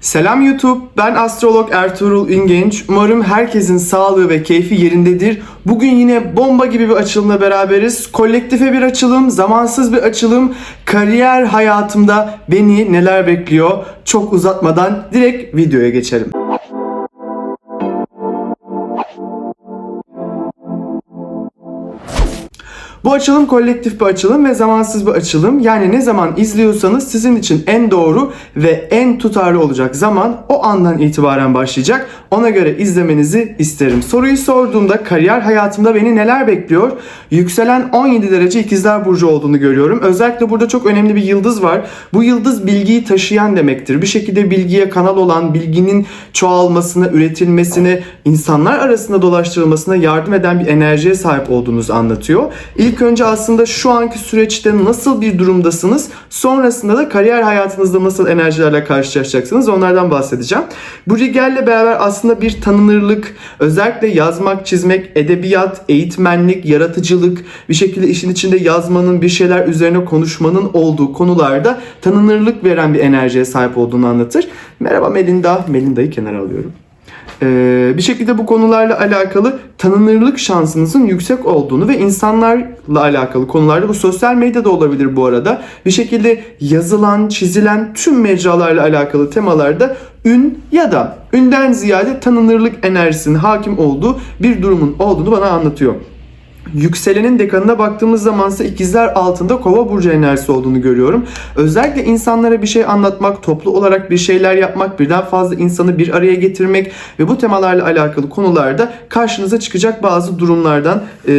Selam YouTube, ben astrolog Ertuğrul Üngenç. Umarım herkesin sağlığı ve keyfi yerindedir. Bugün yine bomba gibi bir açılımla beraberiz. Kolektife bir açılım, zamansız bir açılım. Kariyer hayatımda beni neler bekliyor? Çok uzatmadan direkt videoya geçelim. Bu açılım kolektif bir açılım ve zamansız bir açılım. Yani ne zaman izliyorsanız sizin için en doğru ve en tutarlı olacak zaman o andan itibaren başlayacak. Ona göre izlemenizi isterim. Soruyu sorduğumda kariyer hayatımda beni neler bekliyor? Yükselen 17 derece ikizler burcu olduğunu görüyorum. Özellikle burada çok önemli bir yıldız var. Bu yıldız bilgiyi taşıyan demektir. Bir şekilde bilgiye kanal olan, bilginin çoğalmasına, üretilmesine, insanlar arasında dolaştırılmasına yardım eden bir enerjiye sahip olduğunuzu anlatıyor. İlk önce aslında şu anki süreçte nasıl bir durumdasınız, sonrasında da kariyer hayatınızda nasıl enerjilerle karşılaşacaksınız onlardan bahsedeceğim. Bu Rigel'le beraber aslında bir tanınırlık, özellikle yazmak, çizmek, edebiyat, eğitmenlik, yaratıcılık, bir şekilde işin içinde yazmanın, bir şeyler üzerine konuşmanın olduğu konularda tanınırlık veren bir enerjiye sahip olduğunu anlatır. Merhaba Melinda, Melinda'yı kenara alıyorum. Ee, bir şekilde bu konularla alakalı tanınırlık şansınızın yüksek olduğunu ve insanlarla alakalı konularda bu sosyal medyada olabilir bu arada. Bir şekilde yazılan, çizilen tüm mecralarla alakalı temalarda ün ya da ünden ziyade tanınırlık enerjisinin hakim olduğu bir durumun olduğunu bana anlatıyor. Yükselenin dekanına baktığımız zaman ise ikizler altında kova burcu enerjisi olduğunu görüyorum. Özellikle insanlara bir şey anlatmak, toplu olarak bir şeyler yapmak, birden fazla insanı bir araya getirmek ve bu temalarla alakalı konularda karşınıza çıkacak bazı durumlardan e,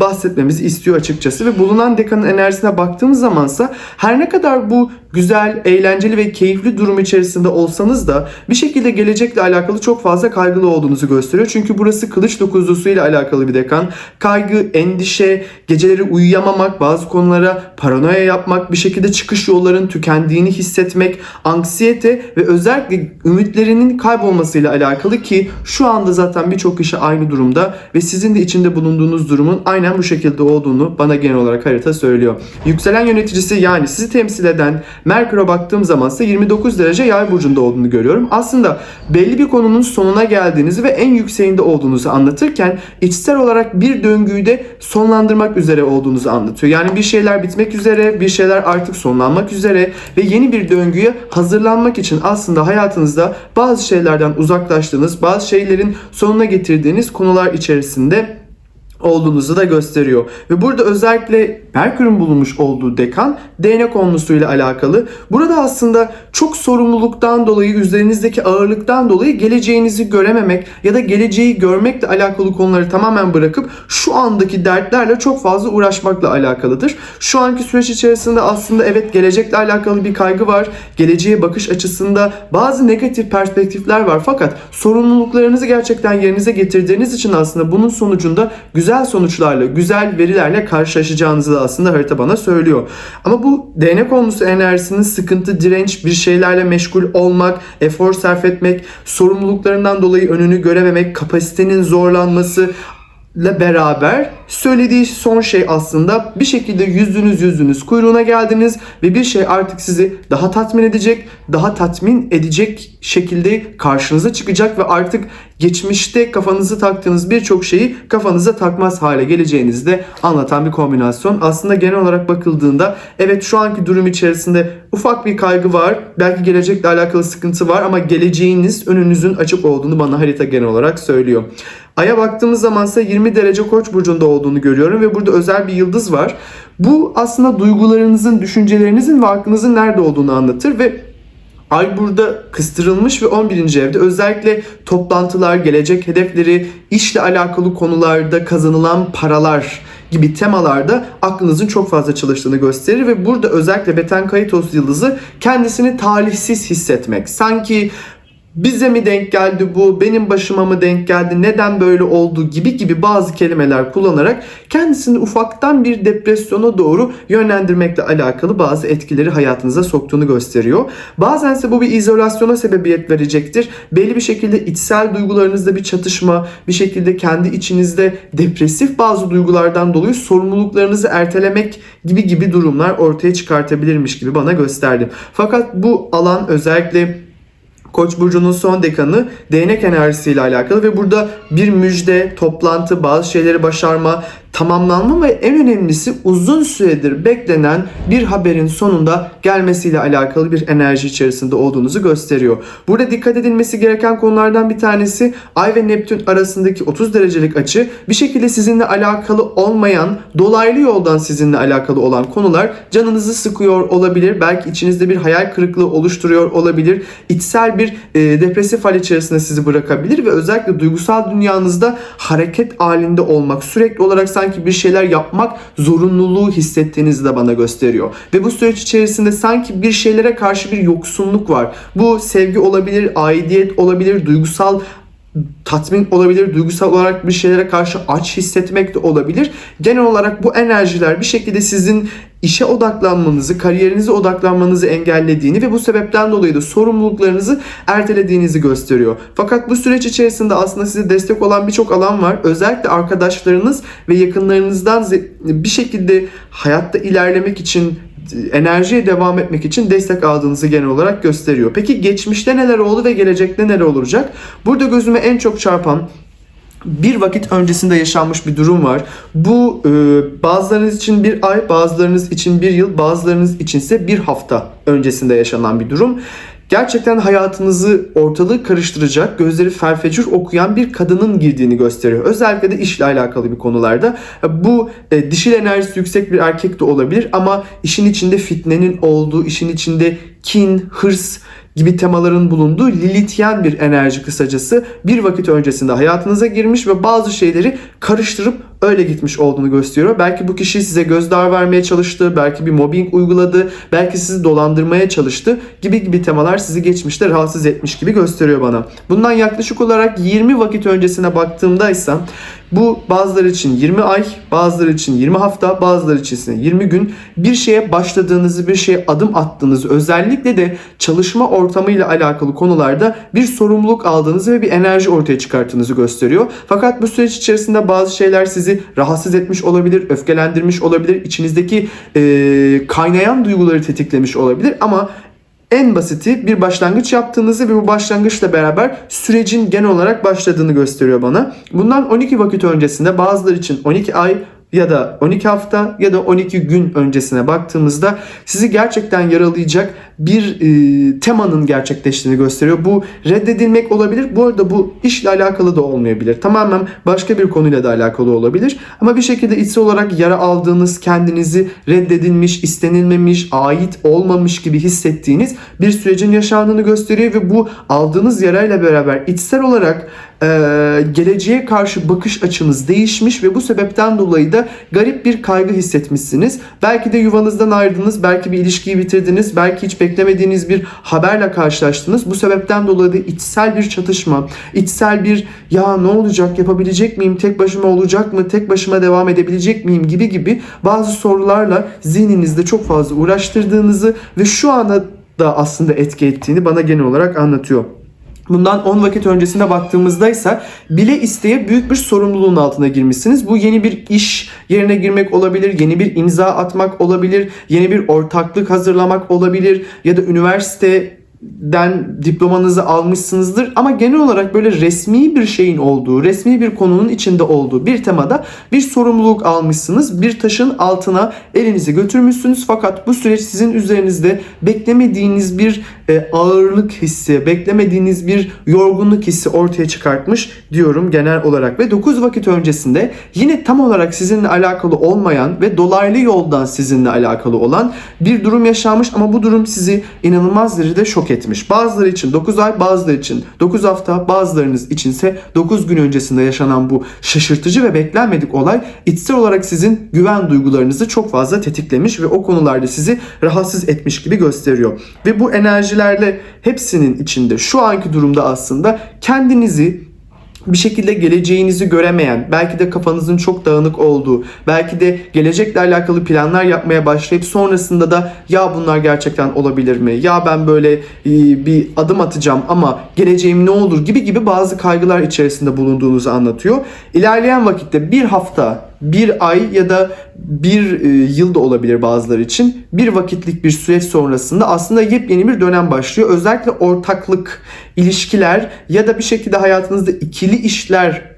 bahsetmemizi istiyor açıkçası. Ve bulunan dekanın enerjisine baktığımız zamansa her ne kadar bu güzel, eğlenceli ve keyifli durum içerisinde olsanız da bir şekilde gelecekle alakalı çok fazla kaygılı olduğunuzu gösteriyor. Çünkü burası kılıç dokuzlusu ile alakalı bir dekan. Kaygı, endişe, geceleri uyuyamamak, bazı konulara paranoya yapmak, bir şekilde çıkış yolların tükendiğini hissetmek, anksiyete ve özellikle ümitlerinin kaybolmasıyla alakalı ki şu anda zaten birçok kişi aynı durumda ve sizin de içinde bulunduğunuz durumun aynen bu şekilde olduğunu bana genel olarak harita söylüyor. Yükselen yöneticisi yani sizi temsil eden Merkür'e baktığım zaman ise 29 derece yay burcunda olduğunu görüyorum. Aslında belli bir konunun sonuna geldiğinizi ve en yükseğinde olduğunuzu anlatırken içsel olarak bir döngüyü de sonlandırmak üzere olduğunuzu anlatıyor. Yani bir şeyler bitmek üzere, bir şeyler artık sonlanmak üzere ve yeni bir döngüye hazırlanmak için aslında hayatınızda bazı şeylerden uzaklaştığınız, bazı şeylerin sonuna getirdiğiniz konular içerisinde olduğunuzu da gösteriyor. Ve burada özellikle Merkür'ün bulunmuş olduğu dekan DNA konusuyla alakalı. Burada aslında çok sorumluluktan dolayı, üzerinizdeki ağırlıktan dolayı geleceğinizi görememek ya da geleceği görmekle alakalı konuları tamamen bırakıp şu andaki dertlerle çok fazla uğraşmakla alakalıdır. Şu anki süreç içerisinde aslında evet gelecekle alakalı bir kaygı var. Geleceğe bakış açısında bazı negatif perspektifler var. Fakat sorumluluklarınızı gerçekten yerinize getirdiğiniz için aslında bunun sonucunda güzel sonuçlarla, güzel verilerle karşılaşacağınızı da aslında harita bana söylüyor. Ama bu DNA konusu enerjisinin sıkıntı, direnç, bir şeylerle meşgul olmak, efor sarf etmek, sorumluluklarından dolayı önünü görememek, kapasitenin zorlanması, ile beraber söylediği son şey aslında bir şekilde yüzünüz yüzünüz kuyruğuna geldiniz ve bir şey artık sizi daha tatmin edecek, daha tatmin edecek şekilde karşınıza çıkacak ve artık geçmişte kafanızı taktığınız birçok şeyi kafanıza takmaz hale geleceğinizi de anlatan bir kombinasyon. Aslında genel olarak bakıldığında evet şu anki durum içerisinde ufak bir kaygı var. Belki gelecekle alakalı sıkıntı var ama geleceğiniz önünüzün açık olduğunu bana harita genel olarak söylüyor. Ay'a baktığımız zaman ise 20 derece koç burcunda olduğunu görüyorum ve burada özel bir yıldız var. Bu aslında duygularınızın, düşüncelerinizin ve aklınızın nerede olduğunu anlatır ve Ay burada kıstırılmış ve 11. evde özellikle toplantılar, gelecek hedefleri, işle alakalı konularda kazanılan paralar gibi temalarda aklınızın çok fazla çalıştığını gösterir ve burada özellikle Beten Kaitos yıldızı kendisini talihsiz hissetmek. Sanki bize mi denk geldi bu, benim başıma mı denk geldi, neden böyle oldu gibi gibi bazı kelimeler kullanarak kendisini ufaktan bir depresyona doğru yönlendirmekle alakalı bazı etkileri hayatınıza soktuğunu gösteriyor. Bazen ise bu bir izolasyona sebebiyet verecektir. Belli bir şekilde içsel duygularınızda bir çatışma, bir şekilde kendi içinizde depresif bazı duygulardan dolayı sorumluluklarınızı ertelemek gibi gibi durumlar ortaya çıkartabilirmiş gibi bana gösterdi. Fakat bu alan özellikle Koç burcunun son dekanı değnek enerjisiyle alakalı ve burada bir müjde, toplantı, bazı şeyleri başarma, tamamlanma ve en önemlisi uzun süredir beklenen bir haberin sonunda gelmesiyle alakalı bir enerji içerisinde olduğunuzu gösteriyor. Burada dikkat edilmesi gereken konulardan bir tanesi Ay ve Neptün arasındaki 30 derecelik açı bir şekilde sizinle alakalı olmayan, dolaylı yoldan sizinle alakalı olan konular canınızı sıkıyor olabilir. Belki içinizde bir hayal kırıklığı oluşturuyor olabilir. İçsel bir e, depresif hal içerisinde sizi bırakabilir ve özellikle duygusal dünyanızda hareket halinde olmak, sürekli olarak sanki bir şeyler yapmak zorunluluğu hissettiğinizi de bana gösteriyor. Ve bu süreç içerisinde sanki bir şeylere karşı bir yoksunluk var. Bu sevgi olabilir, aidiyet olabilir, duygusal tatmin olabilir, duygusal olarak bir şeylere karşı aç hissetmek de olabilir. Genel olarak bu enerjiler bir şekilde sizin işe odaklanmanızı, kariyerinize odaklanmanızı engellediğini ve bu sebepten dolayı da sorumluluklarınızı ertelediğinizi gösteriyor. Fakat bu süreç içerisinde aslında size destek olan birçok alan var. Özellikle arkadaşlarınız ve yakınlarınızdan bir şekilde hayatta ilerlemek için enerjiye devam etmek için destek aldığınızı genel olarak gösteriyor. Peki geçmişte neler oldu ve gelecekte neler olacak? Burada gözüme en çok çarpan bir vakit öncesinde yaşanmış bir durum var. Bu e, bazılarınız için bir ay, bazılarınız için bir yıl, bazılarınız içinse bir hafta öncesinde yaşanan bir durum. Gerçekten hayatınızı ortalığı karıştıracak, gözleri ferfecur okuyan bir kadının girdiğini gösteriyor. Özellikle de işle alakalı bir konularda. Bu e, dişil enerjisi yüksek bir erkek de olabilir ama işin içinde fitnenin olduğu, işin içinde kin, hırs, gibi temaların bulunduğu Lilithyen bir enerji kısacası bir vakit öncesinde hayatınıza girmiş ve bazı şeyleri karıştırıp öyle gitmiş olduğunu gösteriyor. Belki bu kişi size gözdağı vermeye çalıştı, belki bir mobbing uyguladı, belki sizi dolandırmaya çalıştı gibi gibi temalar sizi geçmişte rahatsız etmiş gibi gösteriyor bana. Bundan yaklaşık olarak 20 vakit öncesine baktığımda ise bu bazıları için 20 ay, bazıları için 20 hafta, bazıları için ise 20 gün bir şeye başladığınızı, bir şeye adım attığınızı, özellikle de çalışma ortamıyla alakalı konularda bir sorumluluk aldığınızı ve bir enerji ortaya çıkarttığınızı gösteriyor. Fakat bu süreç içerisinde bazı şeyler sizi rahatsız etmiş olabilir, öfkelendirmiş olabilir, içinizdeki e, kaynayan duyguları tetiklemiş olabilir ama en basiti bir başlangıç yaptığınızı ve bu başlangıçla beraber sürecin genel olarak başladığını gösteriyor bana. Bundan 12 vakit öncesinde bazıları için 12 ay ya da 12 hafta ya da 12 gün öncesine baktığımızda sizi gerçekten yaralayacak bir e, temanın gerçekleştiğini gösteriyor. Bu reddedilmek olabilir. Bu arada bu işle alakalı da olmayabilir. Tamamen başka bir konuyla da alakalı olabilir. Ama bir şekilde içsel olarak yara aldığınız, kendinizi reddedilmiş, istenilmemiş, ait olmamış gibi hissettiğiniz bir sürecin yaşandığını gösteriyor ve bu aldığınız yarayla beraber içsel olarak e, geleceğe karşı bakış açınız değişmiş ve bu sebepten dolayı da garip bir kaygı hissetmişsiniz. Belki de yuvanızdan ayrıldınız, belki bir ilişkiyi bitirdiniz, belki hiç beklemediğiniz bir haberle karşılaştınız. Bu sebepten dolayı da içsel bir çatışma, içsel bir ya ne olacak, yapabilecek miyim, tek başıma olacak mı, tek başıma devam edebilecek miyim gibi gibi bazı sorularla zihninizde çok fazla uğraştırdığınızı ve şu ana da aslında etki ettiğini bana genel olarak anlatıyor. Bundan 10 vakit öncesine baktığımızda ise bile isteye büyük bir sorumluluğun altına girmişsiniz. Bu yeni bir iş yerine girmek olabilir, yeni bir imza atmak olabilir, yeni bir ortaklık hazırlamak olabilir ya da üniversite den diplomanızı almışsınızdır ama genel olarak böyle resmi bir şeyin olduğu, resmi bir konunun içinde olduğu bir temada bir sorumluluk almışsınız. Bir taşın altına elinizi götürmüşsünüz fakat bu süreç sizin üzerinizde beklemediğiniz bir e, ağırlık hissi, beklemediğiniz bir yorgunluk hissi ortaya çıkartmış diyorum genel olarak. Ve 9 vakit öncesinde yine tam olarak sizinle alakalı olmayan ve dolaylı yoldan sizinle alakalı olan bir durum yaşanmış ama bu durum sizi inanılmaz derecede şok etmiş. Bazıları için 9 ay, bazıları için 9 hafta, bazılarınız içinse 9 gün öncesinde yaşanan bu şaşırtıcı ve beklenmedik olay içsel olarak sizin güven duygularınızı çok fazla tetiklemiş ve o konularda sizi rahatsız etmiş gibi gösteriyor. Ve bu enerjilerle hepsinin içinde şu anki durumda aslında kendinizi bir şekilde geleceğinizi göremeyen, belki de kafanızın çok dağınık olduğu, belki de gelecekle alakalı planlar yapmaya başlayıp sonrasında da ya bunlar gerçekten olabilir mi? Ya ben böyle e, bir adım atacağım ama geleceğim ne olur gibi gibi bazı kaygılar içerisinde bulunduğunuzu anlatıyor. İlerleyen vakitte bir hafta bir ay ya da bir e, yıl da olabilir bazıları için. Bir vakitlik bir süreç sonrasında aslında yepyeni bir dönem başlıyor. Özellikle ortaklık, ilişkiler ya da bir şekilde hayatınızda ikili işler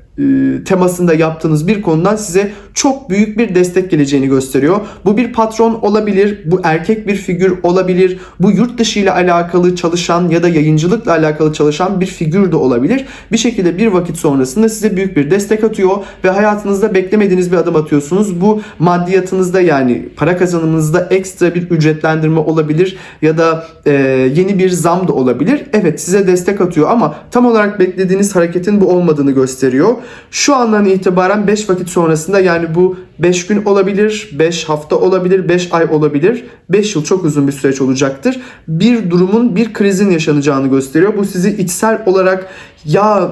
temasında yaptığınız bir konudan size çok büyük bir destek geleceğini gösteriyor. Bu bir patron olabilir, bu erkek bir figür olabilir, bu yurt dışı ile alakalı çalışan ya da yayıncılıkla alakalı çalışan bir figür de olabilir. Bir şekilde bir vakit sonrasında size büyük bir destek atıyor ve hayatınızda beklemediğiniz bir adım atıyorsunuz. Bu maddiyatınızda yani para kazanımınızda ekstra bir ücretlendirme olabilir ya da e, yeni bir zam da olabilir. Evet size destek atıyor ama tam olarak beklediğiniz hareketin bu olmadığını gösteriyor. Şu andan itibaren 5 vakit sonrasında yani bu 5 gün olabilir, 5 hafta olabilir, 5 ay olabilir. 5 yıl çok uzun bir süreç olacaktır. Bir durumun, bir krizin yaşanacağını gösteriyor. Bu sizi içsel olarak ya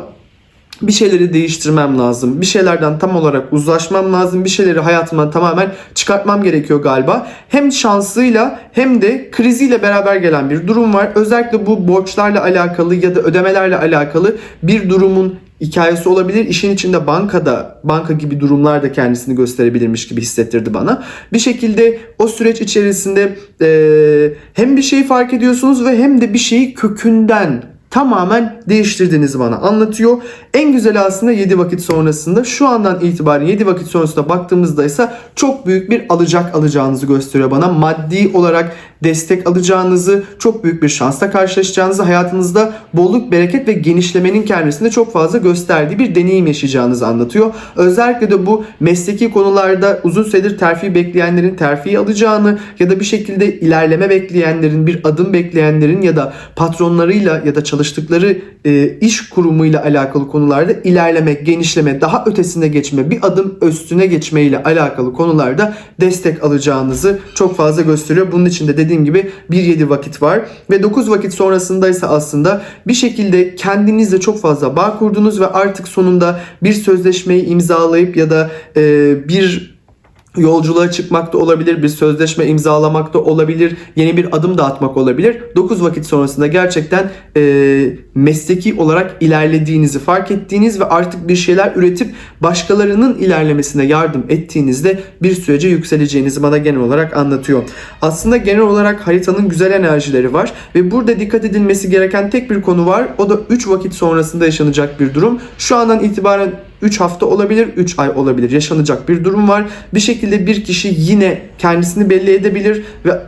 bir şeyleri değiştirmem lazım. Bir şeylerden tam olarak uzlaşmam lazım. Bir şeyleri hayatımdan tamamen çıkartmam gerekiyor galiba. Hem şansıyla hem de kriziyle beraber gelen bir durum var. Özellikle bu borçlarla alakalı ya da ödemelerle alakalı bir durumun hikayesi olabilir. İşin içinde bankada, banka gibi durumlar da kendisini gösterebilirmiş gibi hissettirdi bana. Bir şekilde o süreç içerisinde eee, hem bir şeyi fark ediyorsunuz ve hem de bir şeyi kökünden tamamen değiştirdiğinizi bana anlatıyor. En güzeli aslında 7 vakit sonrasında şu andan itibaren 7 vakit sonrasında baktığımızda ise çok büyük bir alacak alacağınızı gösteriyor bana. Maddi olarak destek alacağınızı, çok büyük bir şansla karşılaşacağınızı, hayatınızda bolluk, bereket ve genişlemenin kendisinde çok fazla gösterdiği bir deneyim yaşayacağınızı anlatıyor. Özellikle de bu mesleki konularda uzun süredir terfi bekleyenlerin terfi alacağını ya da bir şekilde ilerleme bekleyenlerin, bir adım bekleyenlerin ya da patronlarıyla ya da çalıştıkları e, iş kurumuyla alakalı konularda ilerleme, genişleme, daha ötesine geçme, bir adım üstüne geçme ile alakalı konularda destek alacağınızı çok fazla gösteriyor. Bunun için de dediğim gibi 1-7 vakit var ve 9 vakit sonrasında ise aslında bir şekilde kendinizle çok fazla bağ kurdunuz ve artık sonunda bir sözleşmeyi imzalayıp ya da e, bir yolculuğa çıkmak da olabilir, bir sözleşme imzalamak da olabilir, yeni bir adım da atmak olabilir. 9 vakit sonrasında gerçekten e, mesleki olarak ilerlediğinizi fark ettiğiniz ve artık bir şeyler üretip başkalarının ilerlemesine yardım ettiğinizde bir sürece yükseleceğinizi bana genel olarak anlatıyor. Aslında genel olarak haritanın güzel enerjileri var ve burada dikkat edilmesi gereken tek bir konu var. O da 3 vakit sonrasında yaşanacak bir durum. Şu andan itibaren 3 hafta olabilir, 3 ay olabilir. Yaşanacak bir durum var. Bir şekilde bir kişi yine kendisini belli edebilir ve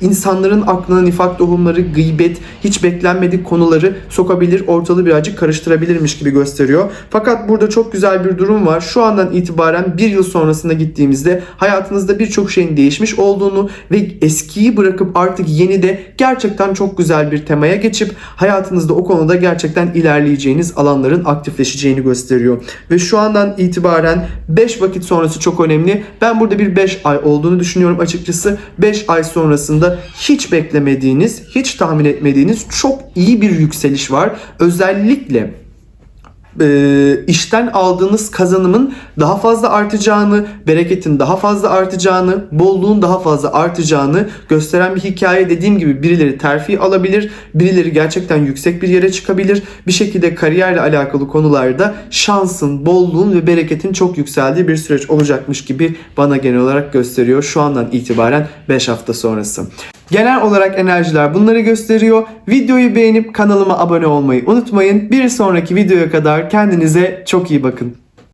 insanların aklına nifak tohumları, gıybet, hiç beklenmedik konuları sokabilir, ortalığı birazcık karıştırabilirmiş gibi gösteriyor. Fakat burada çok güzel bir durum var. Şu andan itibaren bir yıl sonrasında gittiğimizde hayatınızda birçok şeyin değişmiş olduğunu ve eskiyi bırakıp artık yeni de gerçekten çok güzel bir temaya geçip hayatınızda o konuda gerçekten ilerleyeceğiniz alanların aktifleşeceğini gösteriyor. Ve şu andan itibaren 5 vakit sonrası çok önemli. Ben burada bir 5 ay olduğunu düşünüyorum açıkçası. 5 ay sonrasında hiç beklemediğiniz, hiç tahmin etmediğiniz çok iyi bir yükseliş var. Özellikle e, işten aldığınız kazanımın daha fazla artacağını, bereketin daha fazla artacağını, bolluğun daha fazla artacağını gösteren bir hikaye. Dediğim gibi birileri terfi alabilir, birileri gerçekten yüksek bir yere çıkabilir. Bir şekilde kariyerle alakalı konularda şansın, bolluğun ve bereketin çok yükseldiği bir süreç olacakmış gibi bana genel olarak gösteriyor şu andan itibaren 5 hafta sonrası. Genel olarak enerjiler bunları gösteriyor. Videoyu beğenip kanalıma abone olmayı unutmayın. Bir sonraki videoya kadar kendinize çok iyi bakın.